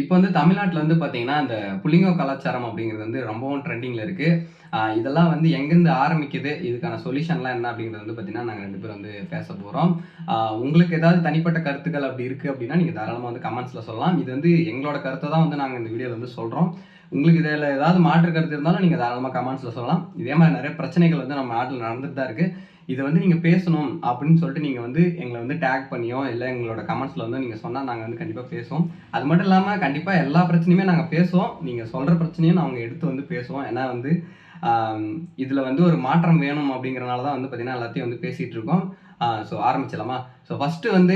இப்போ வந்து தமிழ்நாட்டில் வந்து பார்த்தீங்கன்னா, அந்த புள்ளிங்கோ கலாச்சாரம் அப்படிங்கிறது வந்து ரொம்பவும் ட்ரெண்டிங்கில் இருக்குது இதெல்லாம் வந்து எங்கேருந்து ஆரம்பிக்குது? இதுக்கான சொல்யூஷன்லாம் என்ன? அப்படிங்கிறது வந்து பார்த்தீங்கன்னா, நாங்கள் ரெண்டு பேரும் வந்து பேச போகிறோம் உங்களுக்கு ஏதாவது தனிப்பட்ட கருத்துக்கள் அப்படி இருக்குது அப்படின்னா, நீங்கள் தாராளமாக வந்து கமெண்ட்ஸில் சொல்லலாம். இது வந்து எங்களோட கருத்தை தான் வந்து நாங்கள் இந்த வீடியோவில் வந்து சொல்கிறோம் உங்களுக்கு இதில் ஏதாவது மாற்று கருத்து இருந்தாலும் நீங்கள் தாராளமாக கமெண்ட்ஸில் சொல்லலாம். இதே மாதிரி நிறைய பிரச்சனைகள் வந்து நம்ம நாட்டில் நடந்துட்டு தான் இருக்குது இதை வந்து நீங்கள் பேசணும் அப்படின்னு சொல்லிட்டு நீங்கள் வந்து எங்களை வந்து டேக் பண்ணியோ, இல்லை எங்களோட கமெண்ட்ஸில் வந்து நீங்கள் சொன்னால் நாங்கள் வந்து கண்டிப்பாக பேசுவோம். அது மட்டும் இல்லாமல் கண்டிப்பாக எல்லா பிரச்சனையுமே நாங்கள் பேசுவோம். நீங்கள் சொல்கிற பிரச்சனையும் நாங்கள் எடுத்து வந்து பேசுவோம். ஏன்னா வந்து இதில் வந்து ஒரு மாற்றம் வேணும் அப்படிங்கிறனால தான் வந்து பார்த்திங்கன்னா எல்லாத்தையும் வந்து பேசிகிட்டு இருக்கோம். ஸோ ஆரம்பிச்சிடலாமா ஸோ ஃபர்ஸ்ட்டு வந்து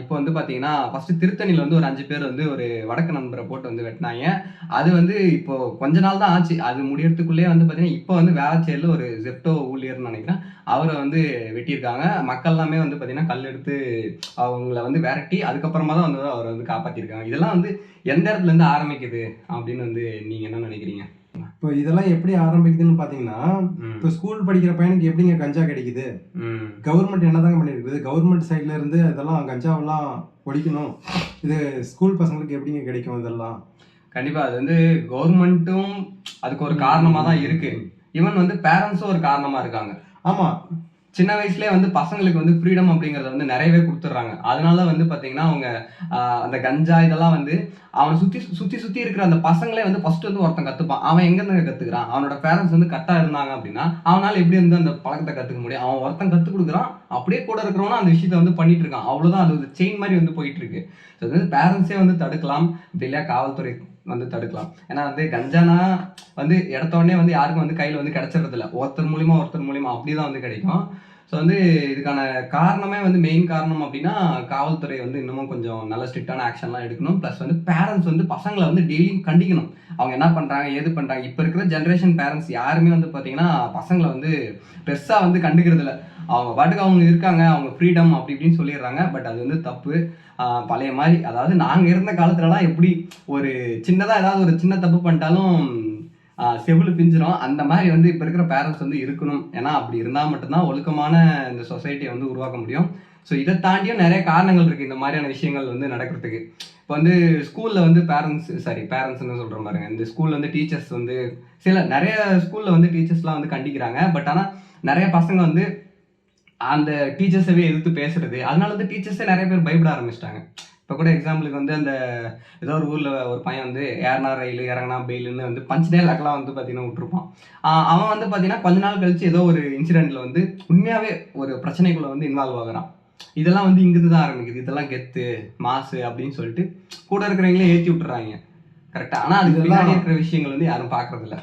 இப்போ வந்து பார்த்தீங்கன்னா, ஃபஸ்ட்டு திருத்தணியில் வந்து ஒரு அஞ்சு பேர் வந்து ஒரு வடக்கு நண்பரை போட்டு வந்து வெட்டினாங்க அது வந்து இப்போ கொஞ்ச நாள் தான் ஆச்சு. அது முடியறதுக்குள்ளயே வந்து பார்த்தீங்கன்னா, இப்போ வந்து வேளச்சேரியில ஒரு ஜெப்டோ ஊழியர்னு நினைக்கிறேன் அவரை வந்து வெட்டியிருக்காங்க. மக்கள் எல்லாமே வந்து பார்த்தீங்கன்னா, கல் எடுத்து அவங்கள வந்து விரட்டி அதுக்கப்புறமா தான் வந்து அவரை வந்து காப்பாற்றிருக்காங்க இதெல்லாம் வந்து எந்த இடத்துலருந்து ஆரம்பிக்குது? அப்படின்னு வந்து நீங்கள் என்ன நினைக்கிறீங்க இப்போ இதெல்லாம் எப்படி ஆரம்பிக்குதுன்னு பார்த்தீங்கன்னா. இப்போ ஸ்கூல் படிக்கிற பையனுக்கு எப்படிங்க கஞ்சா கிடைக்குது? கவர்மெண்ட் என்னதாங்க பண்ணியிருக்குது? கவர்மெண்ட் சைடுல இருந்து இதெல்லாம் கஞ்சாவெல்லாம் ஒழிக்கணும். இது ஸ்கூல் பசங்களுக்கு எப்படிங்க கிடைக்கும் இதெல்லாம்? கண்டிப்பா. அது வந்து கவர்மெண்ட்டும் அதுக்கு ஒரு காரணமா தான் இருக்கு. ஈவன் வந்து பேரண்ட்ஸும் ஒரு காரணமா இருக்காங்க. ஆமா. சின்ன வயசுலயே வந்து பசங்களுக்கு வந்து ஃப்ரீடம் அப்படிங்கிறத வந்து நிறையவே கொடுத்துட்றாங்க அதனால வந்து பார்த்தீங்கன்னா, அவங்க அந்த கஞ்சா இதெல்லாம் வந்து அவனை சுத்தி சுத்தி சுத்தி இருக்கிற அந்த பசங்களே வந்து ஃபர்ஸ்ட் வந்து ஒருத்தன் கத்துப்பான். அவன் எங்கேருந்துங்க கத்துக்கிறான்? அவனோட பேரண்ட்ஸ் வந்து கரெக்ட்டா இருந்தாங்க அப்படின்னா, அவனால எப்படி வந்து அந்த பழக்கத்தை கத்துக்க முடியும்? அவன் ஒருத்தன் கற்றுக் கொடுக்குறான் அப்படியே கூட இருக்கிறவனும் அந்த விஷயத்த வந்து பண்ணிட்டு இருக்கான். அவ்வளோதான் அது ஒரு செயின் மாதிரி வந்து போயிட்டு இருக்கு. ஸோ வந்து பேரண்ட்ஸே வந்து தடுக்கலாம். இல்லையா காவல்துறை வந்து தடுக்கலாம். ஏன்னா வந்து கஞ்சானா வந்து எடுத்த உடனே வந்து யாருக்கும் வந்து கையில வந்து கிடைச்சிறதில்ல. ஒருத்தர் மூலியமா, ஒருத்தர் மூலியமா அப்படி தான் வந்து கிடைக்கும். ஸோ வந்து இதுக்கான காரணமே வந்து மெயின் காரணம் அப்படின்னா, காவல்துறை வந்து இன்னமும் கொஞ்சம் நல்ல ஸ்ட்ரிக்ட்டான ஆக்ஷன்லாம் எடுக்கணும். ப்ளஸ் வந்து பேரண்ட்ஸ் வந்து பசங்களை வந்து டெய்லியும் கண்டிக்கணும். அவங்க என்ன பண்ணுறாங்க ஏது பண்ணுறாங்க இப்போ இருக்கிற ஜென்ரேஷன் பேரண்ட்ஸ் யாருமே வந்து பார்த்தீங்கன்னா, பசங்களை வந்து பெருசாக வந்து கண்டுக்கிறதில்ல. அவங்க பாட்டுக்கு அவங்க இருக்காங்க. அவங்க ஃப்ரீடம் அப்படி இப்படின்னு சொல்லிடுறாங்க. பட் அது வந்து தப்பு. பழைய மாதிரி அதாவது நாங்கள் இருந்த காலத்துலலாம் எப்படி ஒரு சின்னதாக ஏதாவது ஒரு சின்ன தப்பு பண்ணிட்டாலும் செவில் செவுளு பிஞ்சிரும். அந்த மாதிரி வந்து இப்போ இருக்கிற பேரண்ட்ஸ் வந்து இருக்கணும். ஏன்னா அப்படி இருந்தால் மட்டும்தான் ஒழுக்கமான இந்த சொசைட்டியை வந்து உருவாக்க முடியும். ஸோ இதை தாண்டியும் நிறைய காரணங்கள் இருக்குது இந்த மாதிரியான விஷயங்கள் வந்து நடக்கிறதுக்கு. இப்போ வந்து ஸ்கூலில் வந்து பேரண்ட்ஸ் சாரி பேரண்ட்ஸ்ன்னு சொல்கிற பாருங்க. இந்த ஸ்கூலில் வந்து டீச்சர்ஸ் வந்து சில நிறைய ஸ்கூலில் வந்து டீச்சர்ஸ்லாம் வந்து கண்டிக்கிறாங்க. பட் ஆனால் நிறைய பசங்க வந்து அந்த டீச்சர்ஸவே எதிர்த்து பேசுறது. அதனால வந்து டீச்சர்ஸே நிறைய பேர் பயப்பட ஆரம்பிச்சிட்டாங்க இப்ப கூட எக்ஸாம்பிளுக்கு வந்து அந்த ஏதோ ஒரு ஊர்ல ஒரு பையன் வந்து ஏறுனா ரயிலு, இறங்குனா பெயிலுன்னு வந்து பஞ்ச் டயலாக்லாம் வந்து பார்த்தீங்கன்னா விட்டுருப்பான். அவன் வந்து பார்த்தீங்கன்னா, கொஞ்ச நாள் கழிச்சு ஏதோ ஒரு இன்சிடென்ட்ல வந்து உண்மையாவே ஒரு பிரச்சனைக்குள்ள வந்து இன்வால்வ் ஆகுறான். இதெல்லாம் வந்து இங்கிருந்து தான் ஆரம்பிக்குது. இதெல்லாம் கெத்து, மாசு அப்படின்னு சொல்லிட்டு கூட இருக்கிறவங்களே ஏத்தி விட்டுறாய்ங்க. கரெக்ட்டா? ஆனா அதுக்கு பின்னாடி இருக்கிற விஷயங்கள் வந்து யாரும் பார்க்கறதில்ல.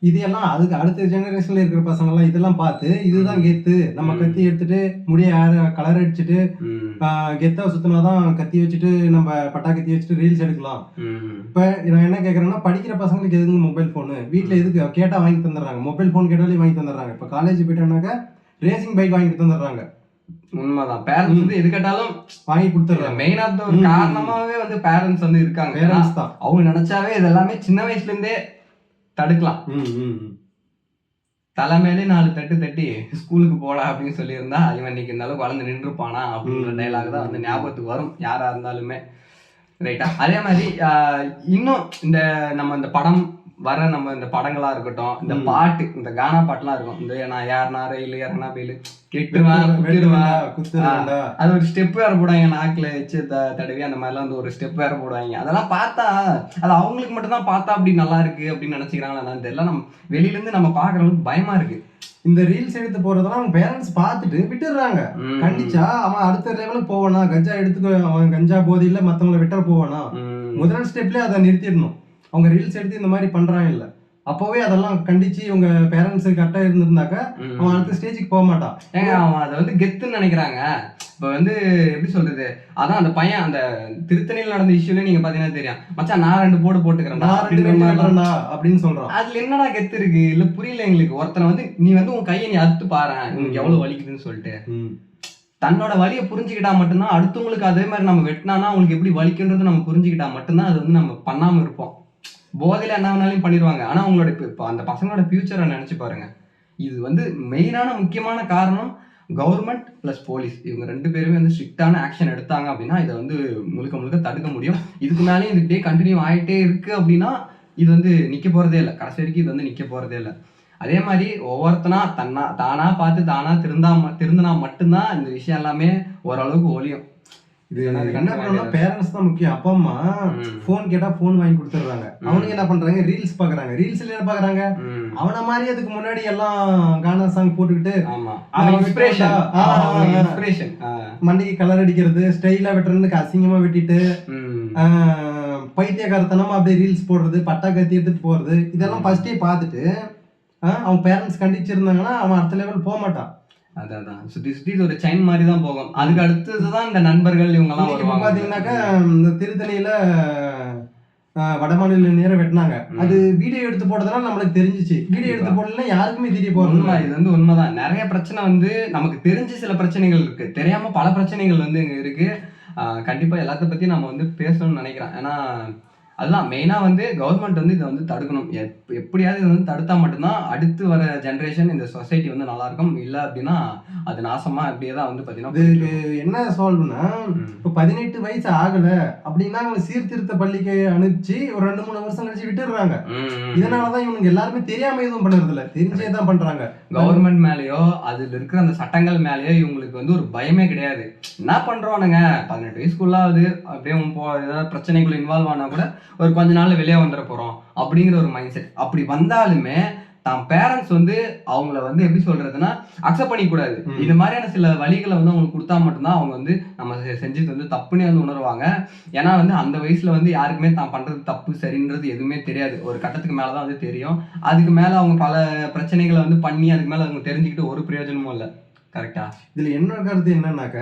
இது எல்லாம் அதுக்கு அடுத்த ஜெனரேஷன்ல இருக்கிற பசங்கலாம் இதெல்லாம் பார்த்து, இதுதான். கெத்து. நம்ம. கத்தி எடுத்துட்டு, முடிய கலர் அடிச்சுட்டு, கெத்தா சுத்துனா தான் கத்தி வச்சுட்டு, நம்ம பட்டா கத்தி வச்சுட்டு ரீல்ஸ் எடுக்கலாம். இப்ப நான் என்ன கேட்கிறேன்னா, படிக்கிற பசங்களுக்கு எதுக்குங்க மொபைல் ஃபோனு? வீட்ல ம். எதுக்கு? கேட்டா வாங்கி தந்துடுறாங்க. மொபைல் ஃபோன் கேட்டாலே வாங்கி தந்துடுறாங்க. இப்ப காலேஜ் போயிட்டோம்னாக்கா, ரேசிங் பைக் வாங்கி தந்துடுறாங்க. உண்மதான். பேரண்ட்ஸ். வந்து எது கேட்டாலும் வாங்கி குடுத்துடுறாங்க. மெயின். காரணமாவே வந்து பேரண்ட்ஸ் வந்து இருக்காங்க. பேரண்ட்ஸ் தான். அவங்க நெனச்சாவே இது எல்லாமே சின்ன வயசுல இருந்தே தடுக்கலாம். ம், ம், ம். தலை மேலே 4 தட்டு தட்டி ஸ்கூலுக்கு போடா அப்படின்னு சொல்லியிருந்தா, இவன் இன்னைக்கு அளவுக்கு வளர்ந்து நின்றுப்பானா? அப்படின்ற ம், டயலாக் தான் வந்து. ஞாபகத்துக்கு வரும். யாரா இருந்தாலுமே. ரைட்டா? அதே அ இன்னும் இந்த நம்ம இந்த படம் வர நம்ம இந்த படங்களா இருக்கட்டும், இந்த. பாட்டு, இந்த கானா பாட்டுலாம் இருக்கும். இந்த நான் ஏறுனா ரயிலு, இறங்குனா பெயிலு. அது ஒரு ஸ்டெப் வேற போடுவாய்ங்க. நாக்குல எச்சு த தடவி அந்த மாரிலாம் வந்து ஒரு ஸ்டெப் வேற போடுவாய்ங்க. அதெல்லாம் பார்த்தா, அது அவங்களுக்கு மட்டும் தான் பார்த்தா அப்படி நல்லா இருக்கு அப்படின்னு நெனச்சுக்கிறாங்களா தெரியல. நம்ம வெளியில இருந்து நம்ம பார்க்குற அளவுக்கு பயமா இருக்கு. இந்த ரீல்ஸ் எடுத்து போறதெல்லாம் அவங்க பேரண்ட்ஸ் பார்த்துட்டு விட்டுடுறாங்க. கண்டிச்சா அவன் அடுத்த லெவலுக்கு போவானா? கஞ்சா எடுத்துக்க அவன் கஞ்சா போதையில மத்தவங்கள வெட்ட போவானா? முதல் ஸ்டெப்லயே அத நிறுத்திடணும். அவங்க ரீல்ஸ் எடுத்து இந்த மாதிரி பண்றாங்கல்ல. அப்பவே அதெல்லாம் கண்டிச்சு இவங்க பேரண்ட்ஸ் கரெக்ட்டா இருந்திருந்தாக்கா, அவன். அடுத்த ஸ்டேஜ்க்கு போ மாட்டான். ஏங்க அவன் அத வந்து கெத்துன்னு நெனைக்கிறாங்க. இப்ப வந்து எப்படி சொல்றது? அதான் அந்த பையன் அந்த திருத்தணியில நடந்த இஷ்யூலயே நீங்க பார்த்தீங்கன்னா தெரியும். மச்சான் நான் 2 போடு போட்டுக்கிறேன்டா நான் 2 அப்படின்ற வெட்டி மாரிலாம் வெட்டுறேன்டா அப்படின்னு சொல்றான். அதுல என்னடா கெத்து இருக்கு? இல்ல புரியல எங்களுக்கு. ஒருத்தன வந்து நீ வந்து உன் கைய நீ அறுத்து பாரேன். உனக்கு எவ்வளவு வலிக்குதுன்னு சொல்லிட்டு. தன்னோட வலிய புரிஞ்சுக்கிட்டா மட்டும் தான் அடுத்தவங்களுக்கு அதே மாரி நம்ம வெட்டுனானா அவங்களுக்கு எப்படி வலிக்குன்றத நம்ம புரிஞ்சுக்கிட்டா மட்டும் தான் அது வந்து நம்ம பண்ணாம இருப்போம். போதையில் என்ன வேணாலும் பண்ணிடுவாங்க. ஆனால் அவங்களோட இப்போ அந்த பசங்களோட ஃப்யூச்சரை நினச்சி பாருங்கள் இது வந்து மெயினான முக்கியமான காரணம் கவர்மெண்ட் ப்ளஸ் போலீஸ் இவங்க ரெண்டு பேருமே வந்து ஸ்ட்ரிக்டான ஆக்ஷன் எடுத்தாங்க அப்படின்னா இதை வந்து முழுக்க முழுக்க தடுக்க முடியும். இதுக்கு மேலேயும் இது இப்படியே கண்டினியூ ஆகிட்டே இருக்குது அப்படின்னா இது வந்து நிற்க போகிறதே இல்லை. கடைசி வரைக்கும் இது வந்து நிற்க போகிறதே இல்லை. அதே மாதிரி ஒவ்வொருத்தனா தன்னா தானாக பார்த்து தானா திருந்தா திருந்தினா மட்டும்தான் இந்த விஷயம் எல்லாமே ஓரளவுக்கு ஒழியும். இது என்ன பண்ணணும்னா பேரண்ட்ஸ் தான் முக்கியம். அப்பா அம்மா ம். ஃபோன் கேட்டா ஃபோன் வாங்கி கொடுத்துட்றாங்க. ம். அவனுங்க என்ன பண்றாங்க? ரீல்ஸ் பாக்குறாங்க ரீல்ஸ்ல என்ன பாக்குறாங்க. அவன மாதிரி அதுக்கு முன்னாடி எல்லாம் கானா சாங் போட்டுக்கிட்டு இன்ஸ்பிரேஷன் மண்டைக்கு கலர் அடிக்கிறது ஸ்டைலா வெட்டுறதுக்கு அசிங்கமா வெட்டிட்டு பைத்தியக்காரத்தனமா அப்படியே ரீல்ஸ் போடுறது பட்டா கத்தி எடுத்துட்டு போறது இதெல்லாம். ஃபர்ஸ்டே பார்த்துட்டு அவன் பேரண்ட்ஸ் கண்டிச்சிருந்தாங்கன்னா அவன் அடுத்த லெவல் போக மாட்டான். அதான் அதான். சுத்தி இது ஒரு செயின் மாதிரி தான் போகும். அதுக்கு அடுத்ததுதான் இந்த நண்பர்கள் இவங்க எல்லாம் இன்னைக்கு இப்ப வருவாங்க பாத்தீங்கன்னாக்கா இந்த திருத்தணியில வடமாநில நேரம் வெட்டினாங்க. அது வீடியோ எடுத்து போட்டதுனால நம்மளுக்கு தெரிஞ்சிச்சு. வீடியோ எடுத்து போடலன்னா யாருக்குமே தெரிய உண்மை இது வந்து உண்மைதான். நிறைய பிரச்சனை வந்து நமக்கு தெரிஞ்ச சில பிரச்சனைகள் இருக்கு. தெரியாம பல பிரச்சனைகள் வந்து இங்க இருக்கு. கண்டிப்பா எல்லாத்த பத்தி நம்ம வந்து பேசணும்னு நினைக்கிறேன். ஏன்னா அதுதான் மெயினா வந்து கவர்மெண்ட் வந்து இதை வந்து தடுக்கணும். எப்- எப்படியாவது இதை வந்து தடுத்தா மட்டும்தான் அடுத்து வர ஜென்ரேஷன் இந்த சொசைட்டி வந்து நல்லா இருக்கும் இல்ல அப்படின்னா அது நாசமா அப்படியே தான் வந்து பாத்தீங்கன்னா இதுக்கு என்ன சால்வ்னா. இப்போ பதினெட்டு வயசு ஆகல அப்படின்னா அவங்க சீர்திருத்த பள்ளிக்கு அனுப்பிச்சு ஒரு ரெண்டு மூணு வருஷம் கழிச்சு விட்டுடுறாங்க. ம். இதனாலதான் இவனுங்க எல்லாருமே தெரியாம எதுவும் பண்றது இல்ல. தெரிஞ்சே தான் பண்றாங்க. கவர்மெண்ட் மேலயோ அதுல இருக்கிற அந்த சட்டங்கள் மேலயோ இவங்களுக்கு வந்து ஒரு பயமே கிடையாது. என்ன பண்றோனுங்க? பதினெட்டு வயசுக்குள்ளாவது அப்படியே போ ஏதாவது பிரச்சனைக்குள்ள இன்வால்வ் ஆனா கூட ஒரு கொஞ்ச நாள்ல வெளியே வந்துட போறோம் அப்படிங்கிற ஒரு மைண்ட் செட் அப்படி வந்தாலுமே தான் பேரண்ட்ஸ் வந்து அவங்கள வந்து எப்படி சொல்றதுன்னா அக்செப்ட் பண்ணிக்கூடாது. இது மாதிரியான சில வழிகளை வந்து அவங்களுக்கு கொடுத்தா மட்டும்தான் அவங்க வந்து நம்ம செஞ்சது வந்து தப்புன்னு வந்து உணர்வாங்க. ஏன்னா வந்து அந்த வயசுல வந்து யாருக்குமே தான் பண்றது தப்பு சரின்றது எதுவுமே தெரியாது. ஒரு கட்டத்துக்கு மேலதான் வந்து தெரியும். அதுக்கு மேல அவங்க பல பிரச்சனைகளை வந்து பண்ணி அதுக்கு மேல அவங்க தெரிஞ்சுக்கிட்டு ஒரு பிரயோஜனமும் இல்ல. கரெக்டா இதுல என்ன கருத்து என்னன்னாக்க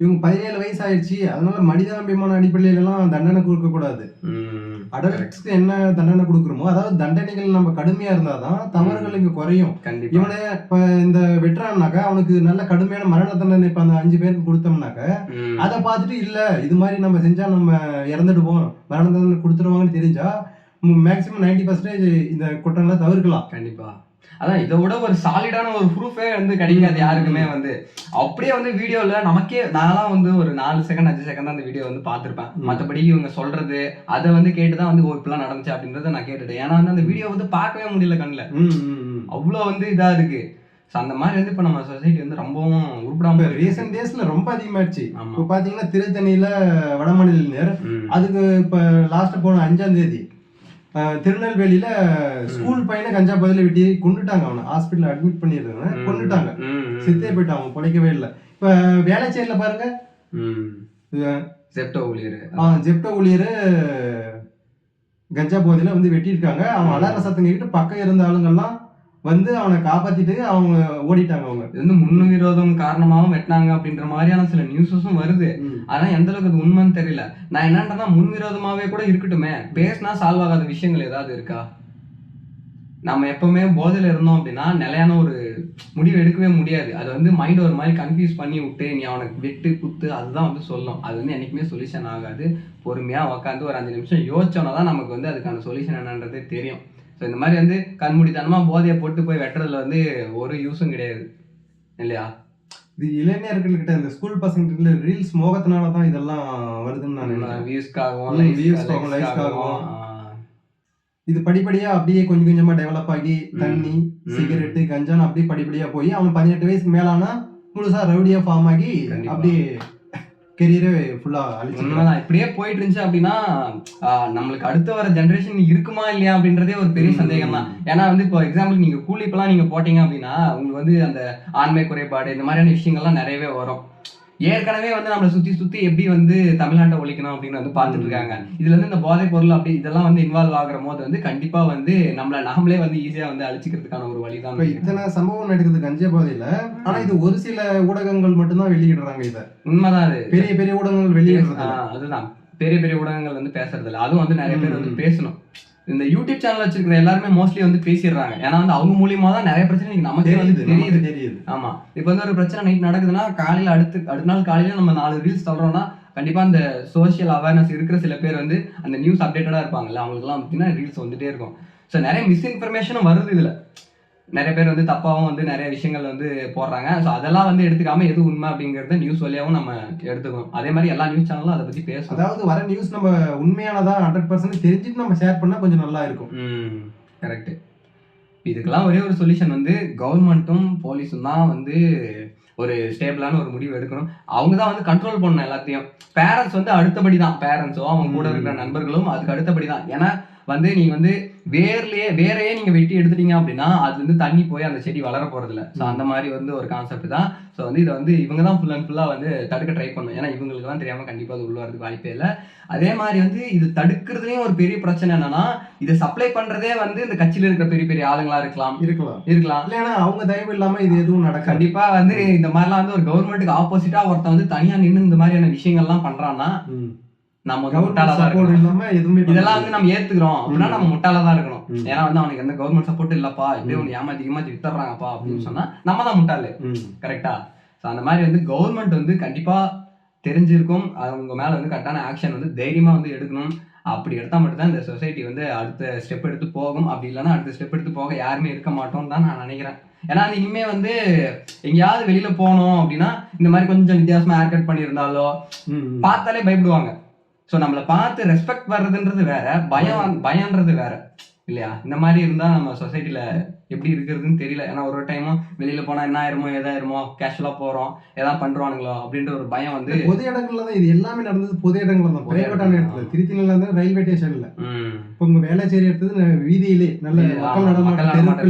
இவங்க பதினேழு வயசு ஆயிடுச்சு அதனால மனிதாபிமான அடிப்படையில எல்லாம் தண்டனை கொடுக்க கூடாது. அடல்ட்ஸ்க்கு என்ன தண்டனை கொடுக்குறோமோ அதாவது தண்டனைகள் நம்ம கடுமையா இருந்தாதான் தவறுகள் இங்க குறையும். கண்டிப்பா. இவனை இப்ப இந்த வெட்டுறான்னாக்கா அவனுக்கு நல்ல கடுமையான மரண தண்டனை இப்ப அந்த அஞ்சு பேருக்கு கொடுத்தோம்னாக்க. அதை பார்த்துட்டு இல்ல இது மாதிரி நம்ம செஞ்சா நம்ம இறந்துடுவோம். மரண தண்டனை கொடுத்துருவாங்கன்னு தெரிஞ்சா மேக்சிமம் நைன்டி பர்சன்டேஜ் இந்த குற்றங்களை தவிர்க்கலாம். கண்டிப்பா. அதான் இதை விட ஒரு சாலிடான ஒரு ப்ரூஃபே வந்து கிடைக்காது யாருக்குமே வந்து. அப்படியே வந்து வீடியோல நமக்கே நான்லாம் வந்து ஒரு நாலு செகண்ட் அஞ்சு செகண்ட் தான் அந்த வீடியோ வந்து பார்த்திருப்பேன். மற்றபடி இவங்க சொல்றது அதை வந்து கேட்டு தான் வந்து ஓ இப்படிலாம் நடந்துச்சு அப்படின்றத நான் கேட்டுட்டேன். ஏன்னா வந்து அந்த வீடியோ வந்து பார்க்கவே முடியல கண்ணில். அவ்வளோ வந்து இதா இருக்கு. ஸோ அந்த மாதிரி வந்து இப்போ நம்ம சொசைட்டி வந்து ரொம்பவும் உருப்படாம. ரீசெண்ட் டேஸ்ல ரொம்ப அதிகமாயிடுச்சு. ஆமா. இப்ப பாத்தீங்கன்னா திருத்தணியில வடமாநில ம். அதுக்கு இப்ப லாஸ்ட் போன அஞ்சாம் தேதி. திருநெல்வேலியில ஸ்கூல் பையனை கஞ்சா பதில வெட்டி கொண்டுட்டாங்க அவனை. ஹாஸ்பிட்டல் அட்மிட் பண்ணிருக்காங்க ம். கொண்டுட்டாங்க. செத்தே போயிட்டான் அவன். பிழைக்கவே இல்லை. இப்ப வேலைச்சேரியில பாருங்க. ம். இது, செப்டோ ஊழியர். ஆஹ், ஜெப்டோ ஊழியர் கஞ்சா போதையில வந்து வெட்டியிருக்காங்க. அவன் அலார சத்தம் கேட்டு பக்கம் இருந்த ஆளுங்கெல்லாம் வந்து அவனை காப்பாத்திட்டு அவங்க ஓடிட்டாங்க அவங்க. இது வந்து முன்னுவிரோதம் காரணமாகவும் வெட்டினாங்க அப்படின்ற மாதிரியான சில நியூஸஸும் வருது. ஆனா எந்த அளவுக்கு அது உண்மைன்னு தெரியல. நான் என்னன்றா முன்விரோதமாவே கூட இருக்கட்டுமே. பேசினா சால்வ் ஆகாத விஷயங்கள் ஏதாவது இருக்கா? நம்ம எப்பவுமே போதையில இருந்தோம் அப்படின்னா நிலையான ஒரு முடிவு எடுக்கவே முடியாது. அது வந்து மைண்ட் ஒரு மாதிரி கன்ஃபியூஸ் பண்ணி விட்டு நீ அவனுக்கு வெட்டு குத்து அதுதான் வந்து சொல்லும் அது வந்து என்னைக்குமே சொல்யூஷன் ஆகாது. பொறுமையா உட்காந்து ஒரு அஞ்சு நிமிஷம் யோசிச்சோன்னா தான் நமக்கு வந்து அதுக்கான சொல்யூஷன் என்னன்றது தெரியும். ஸோ இந்த மாதிரி வந்து கண்மூடித்தனமா போதையை போட்டு போய் வெட்டுறதுல வந்து ஒரு யூஸும் கிடையாது இல்லையா இது இளைஞர்கள்கிட்ட இந்த ஸ்கூல் பசங்க ரீல்ஸ் மோகத்தினால தான் இதெல்லாம் வருதுன்னு நான் நினைக்கிறேன் வியூஸ்க்காகவும் ம், viewஸ்க்காகவும், likesக்காகவும். இது படிப்படியா அப்படியே கொஞ்சம் கொஞ்சமா டெவலப் ஆகி தண்ணி. சிகரெட்டு கஞ்சான்னு அப்படியே படிப்படியா போய் அவன் பதினெட்டு வயசுக்கு மேலானா முழுசா ரவுடியா ஃபார்ம் ஆகி. அப்படியே கெரியரே ஃபுல்லா அழிச்சு உண்மைதான். இப்படியே போயிட்டு இருந்துச்சு அப்படின்னா நம்மளுக்கு அடுத்து வர ஜென்ரேஷன் இருக்குமா இல்லையா அப்படின்றதே ஒரு பெரிய சந்தேகம் தான் ஏன்னா வந்து இப்போ எக்ஸாம்பிள் நீங்க கூலி இப்பெல்லாம் நீங்க போட்டீங்க அப்படின்னா உங்களுக்கு வந்து அந்த ஆண்மை குறைபாடு இந்த மாதிரியான விஷயங்கள்லாம் நிறையவே வரும். ஏற்கனவே வந்து நம்மளை சுத்தி சுத்தி எப்படி வந்து தமிழ்நாட்டை ஒழிக்கணும் அப்படின்னு வந்து பார்த்துட்டு இருக்காங்க. இதுல இருந்து இந்த போதைப் பொருள் அப்படி இதெல்லாம் வந்து இன்வால்வ் ஆகுற போது வந்து கண்டிப்பா வந்து நம்மள நாமளே வந்து ஈஸியா வந்து அழிச்சிக்கிறதுக்கான ஒரு வழிதான் இத்தனை சம்பவம் நடக்குது கஞ்சா போதையில. ஆனா இது ஒரு சில ஊடகங்கள் மட்டும்தான் வெளியிடுறாங்க இத. உண்மைதான் அது. பெரிய பெரிய ஊடகங்கள். ஆ, அதுதான். பெரிய பெரிய ஊடகங்கள் வந்து பேசுறது இல்ல. அதுவும் வந்து நிறைய பேர் வந்து. பேசணும். இந்த யூடியூப் சேனல் வச்சிருக்கிற எல்லாருமே மோஸ்ட்லி வந்து பேசிடுறாங்க. ஏன்னா வந்து அவங்க மூலியமா தான் நிறைய பிரச்சனை நமக்கே தெரியுது தெரியுது. தெரியுது. ஆமா. இப்போ வந்து ஒரு பிரச்சனை நைட் நடக்குதுன்னா காலையில அடுத்து அடுத்த நாள் காலையில நம்ம நாலு ரீல்ஸ் சொல்றோம்னா கண்டிப்பா அந்த சோஷியல் அவேர்னஸ் இருக்கிற சில பேர் வந்து அந்த நியூஸ் அப்டேட்டடா இருப்பாங்கல்ல அவங்களுக்குலாம் பார்த்தீங்கன்னா ரீல்ஸ் வந்துட்டே இருக்கும். ஸோ நிறைய மிஸ்இன்ஃபர்மேஷனும் வருது இதுல. நிறைய பேர் வந்து தப்பாவும் வந்து நிறைய விஷயங்கள் வந்து போடுறாங்க. ஸோ அதெல்லாம் வந்து எடுத்துக்காம எது உண்மை அப்படிங்கறத நியூஸ் வழியாவும் நம்ம எடுத்துக்கணும். அதே மாதிரி எல்லா நியூஸ் சேனலும் அதை பத்தி பேசணும். அதாவது வர நியூஸ் நம்ம உண்மையானதா ஹண்ட்ரட் பர்சன்ட் தெரிஞ்சுட்டு நம்ம ஷேர் பண்ணா கொஞ்சம் நல்லா இருக்கும். கரெக்ட் இதுக்கெல்லாம் ஒரே ஒரு சொல்யூஷன் வந்து கவர்மெண்ட்டும் போலீஸும் தான் வந்து ஒரு ஸ்டேபிளான ஒரு முடிவு எடுக்கணும். அவங்க தான் வந்து கண்ட்ரோல் பண்ணணும் எல்லாத்தையும். பேரண்ட்ஸ் வந்து அடுத்தபடி தான். பேரண்ட்ஸோ அவங்க கூட. இருக்கிற நண்பர்களும் அதுக்கு அடுத்தபடி தான். ஏன்னா வந்து நீங்க வந்து வேர்லயே வேறையே நீங்க வெட்டி எடுத்துட்டீங்க அப்படின்னா அது வந்து தண்ணி போய் அந்த செடி வளர போறது இல்ல ஸோ அந்த மாதிரி வந்து ஒரு கான்செப்ட் தான். ஸோ வந்து இதை வந்து இவங்க தான் ஃபுல் அண்ட் ஃபுல்லா வந்து தடுக்க ட்ரை பண்ணணும். ஏன்னா இவங்களுக்கு தான் தெரியாம கண்டிப்பா அது உள்ள வரதுக்கு வாய்ப்பே இல்லை. அதே மாதிரி வந்து இது தடுக்கிறதுலயும் ஒரு பெரிய பிரச்சனை என்னன்னா இதை சப்ளை பண்றதே வந்து இந்த கட்சியில இருக்கிற பெரிய பெரிய ஆளுங்களா இருக்கலாம். இருக்கலாம். இருக்கலாம். இல்லைன்னா அவங்க தயவு இல்லாம இது எதுவும் நடக்காது. கண்டிப்பா வந்து இந்த மாதிரிலாம் வந்து ஒரு கவர்மெண்ட்டுக்கு ஆப்போசிட்டா ஒருத்தன் வந்து தனியா நின்னு இந்த மாதிரியான விஷயங்கள்லாம் பண்றான்னா நம்ம வந்து முட்டாளா தான் இருக்கணும் இதெல்லாம் வந்து நம்ம ஏத்துக்கிறோம் அப்படின்னா. நம்ம முட்டாளா தான் இருக்கணும். ஏன்னா வந்து அவனுக்கு எந்த கவர்மெண்ட் சப்போர்ட் இல்லப்பா இப்படியே ம். ஒன்று ஏமாத்தி ஏமாத்தி வித்துறாங்கப்பா அப்படின்னு. சொன்னா நம்ம தான் முட்டாளு. கரெக்டா ஸோ அந்த மாதிரி வந்து கவர்மெண்ட் வந்து கண்டிப்பா தெரிஞ்சிருக்கும் அவங்க மேல வந்து கரெக்டான ஆக்ஷன் வந்து தைரியமா வந்து எடுக்கணும் அப்படி எடுத்தா மட்டும்தான் இந்த சொசைட்டி வந்து அடுத்த ஸ்டெப் எடுத்து போகும் அப்படி இல்லைன்னா அடுத்த ஸ்டெப் எடுத்து போக யாருமே இருக்க மாட்டோம் தான் நான் நினைக்கிறேன் ஏன்னா அது இனிமே வந்து எங்கேயாவது வெளியில போனோம் அப்படின்னா இந்த மாதிரி கொஞ்சம் வித்தியாசமா ஹேர் கட் பண்ணியிருந்தாலோ. பார்த்தாலே பயப்படுவாங்க ஸோ நம்மளை பார்த்து ரெஸ்பெக்ட் வர்றதுன்றது வேற பயம் பயம்ன்றது வேற. இல்லையா? இந்த மாதிரி இருந்தா நம்ம சொசைட்டில எப்படி இருக்கிறதுன்னு தெரியல. ஏன்னா ஒரு டைமும் வெளியில போனா என்ன ஆயிருமோ ஏதாயிருமோ கேஷுவலா போறோம் ஏதாவது பண்றானுங்களோ அப்படின்ற ஒரு பயம் வந்து பொது இடங்கள்ல தான் இது எல்லாமே நடந்தது. பொது இடங்கள்ல தான். பொது பிரைவேட்டான இடத்துல. திருச்சியில இருந்து ரயில்வே ஸ்டேஷன்ல இப்போ உங்க வேலைச்சேரி எடுத்தது ந- வீதியிலே நல்ல மக்கள் நடமாட்டம்.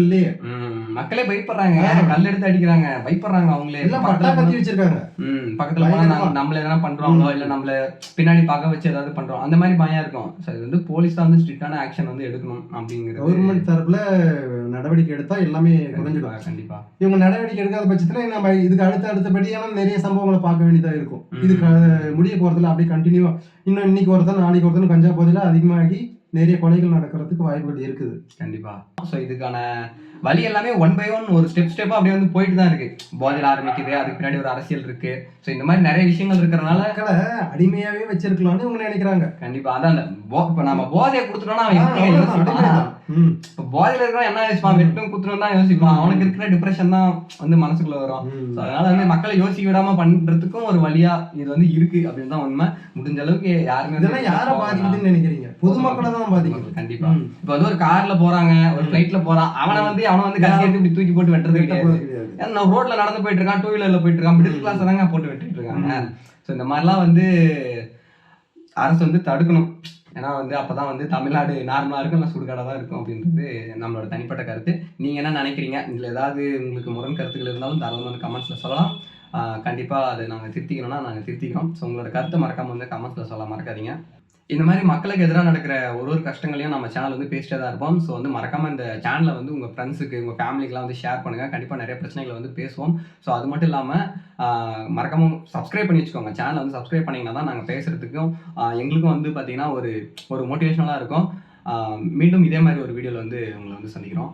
மக்களே பயப்படுறாங்க. கல் எடுத்து அடிக்கிறாங்க. பயப்படுறாங்க அவங்களே. எல்லாம் பட்டா கத்தி வச்சிருக்காங்க. ம் பக்கத்துல போனா நம்மள எதனா பண்றாங்களோ. இல்ல நம்மள பின்னாடி பார்க்க வச்சு ஏதாவது பண்றோம். அந்த மாதிரி பயம் இருக்கும். இது வந்து போலீஸ் தான் வந்து ஸ்ட்ரிக்டான ஆக்ஷன் வந்து எடுக்கணும் அப்படிங்கிறது. கவர்மெண்ட் தரப்புல நடவடிக்கை எடுத்தா எல்லாமே குறைஞ்சிடும். கண்டிப்பா, இவங்க நடவடிக்கை எடுக்காத பட்சத்துல நம்ம இதுக்கு அடுத்த அடுத்தபடியான நிறைய சம்பவங்களை பார்க்க வேண்டியதா இருக்கும். இது முடிய போறதுல அப்படியே கண்டினியூ இன்னும் இன்னைக்கு ஒருத்தன் நாளைக்கு ஒருத்தன் கஞ்சா போதில அதிகமாகி நிறைய கொலைகள் நடக்கிறதுக்கு வாய்ப்புகள் இருக்குது. கண்டிப்பா. ஸோ இதுக்கான வழி எல்லாமே ஒன் பை ஒன் ஒரு ஸ்டெப் ஸ்டெப்பா அப்படியே வந்து போயிட்டு தான் இருக்கு. போதையில் ஆரம்பிக்குது அதுக்கு பின்னாடி ஒரு அரசியல் இருக்கு. ஸோ இந்த மாதிரி நிறைய விஷயங்கள் இருக்கிறனால அடிமையாவே வச்சிருக்கலாம்னு இவங்க நினைக்கிறாங்க. கண்டிப்பா. அதான் அந்த போ- இப்ப நம்ம போதையை கொடுத்துட்டோம்னா அவன் இப்ப போதையில இருக்கிறவன் என்ன யோசிப்பான்? வெட்டும் குத்துறோம் தான் யோசிப்பான். அவனுக்கு இருக்கிற டிப்ரெஷன் தான் வந்து மனசுக்குள்ள வரும். அதனால வந்து மக்களை யோசிக்க விடாம பண்றதுக்கும் ஒரு வழியா இது வந்து இருக்கு அப்படின்னு தான் உண்மை. முடிஞ்ச அளவுக்கு யாருமே இதெல்லாம் யார. பாதிக்குதுன்னு நினைக்கிறீங்க? பொதுமக்களை தான் பாதிக்குது கண்டிப்பா. இப்ப வந்து ஒரு கார்ல போறாங்க ஒரு. ஃபிளைட்ல போறான் அவனை வந்து அவனை வந்து எடுத்து இப்படி தூக்கி போட்டு வெட்டுறது வெட்ட கிடையாது. நான் ரோட்ல நடந்து போயிட்டு இருக்கான் டூ வீலர்ல போயிட்டு இருக்கான் மிடில். கிளாஸ் தாங்க போட்டு வெட்டிட்டு இருக்காங்க. ஸோ இந்த மாதிரிலாம் வந்து அரசு வந்து தடுக்கணும். ஏன்னா வந்து அப்பதான் வந்து தமிழ்நாடு நார்மலா இருக்கும் இல்லை சுடுகாடாக தான் இருக்கும் அப்படின்றது நம்மளோட தனிப்பட்ட கருத்து. நீங்க என்ன நினைக்கிறீங்க? இதுல ஏதாவது உங்களுக்கு முரண் கருத்துக்கள் இருந்தாலும் தாராளமாக வந்து கமெண்ட்ஸ்ல சொல்லலாம். ஆஹ் கண்டிப்பா அதை நாங்க திருத்திக்கணும்னா நாங்க திருத்திக்கிறோம். ஸோ உங்களோட கருத்தை மறக்காம வந்து கமெண்ட்ஸ்ல சொல்ல மறக்காதீங்க. இந்த மாதிரி மக்களுக்கு எதிராக நடக்கிற ஒரு ஒரு கஷ்டங்களையும் நம்ம சேனல் வந்து பேசிட்டே தான் இருப்போம். ஸோ வந்து மறக்காமல் இந்த சேனலை வந்து உங்கள் ஃப்ரெண்ட்ஸுக்கு உங்கள் ஃபேமிலிக்கெலாம் வந்து ஷேர் பண்ணுங்கள் கண்டிப்பாக நிறைய பிரச்சனைகளை வந்து பேசுவோம். ஸோ அது மட்டும் இல்லாமல் மறக்காமல் சப்ஸ்கிரைப் பண்ணி வச்சுக்கோங்க. சேனலை வந்து சப்ஸ்கிரைப் பண்ணிங்கன்னா தான் நாங்கள் பேசுறதுக்கும் எங்களுக்கும் வந்து பார்த்திங்கன்னா ஒரு ஒரு மோட்டிவேஷனலாக இருக்கும். மீண்டும் இதே மாதிரி ஒரு வீடியோவில் வந்து உங்களை வந்து சந்திக்கிறோம்.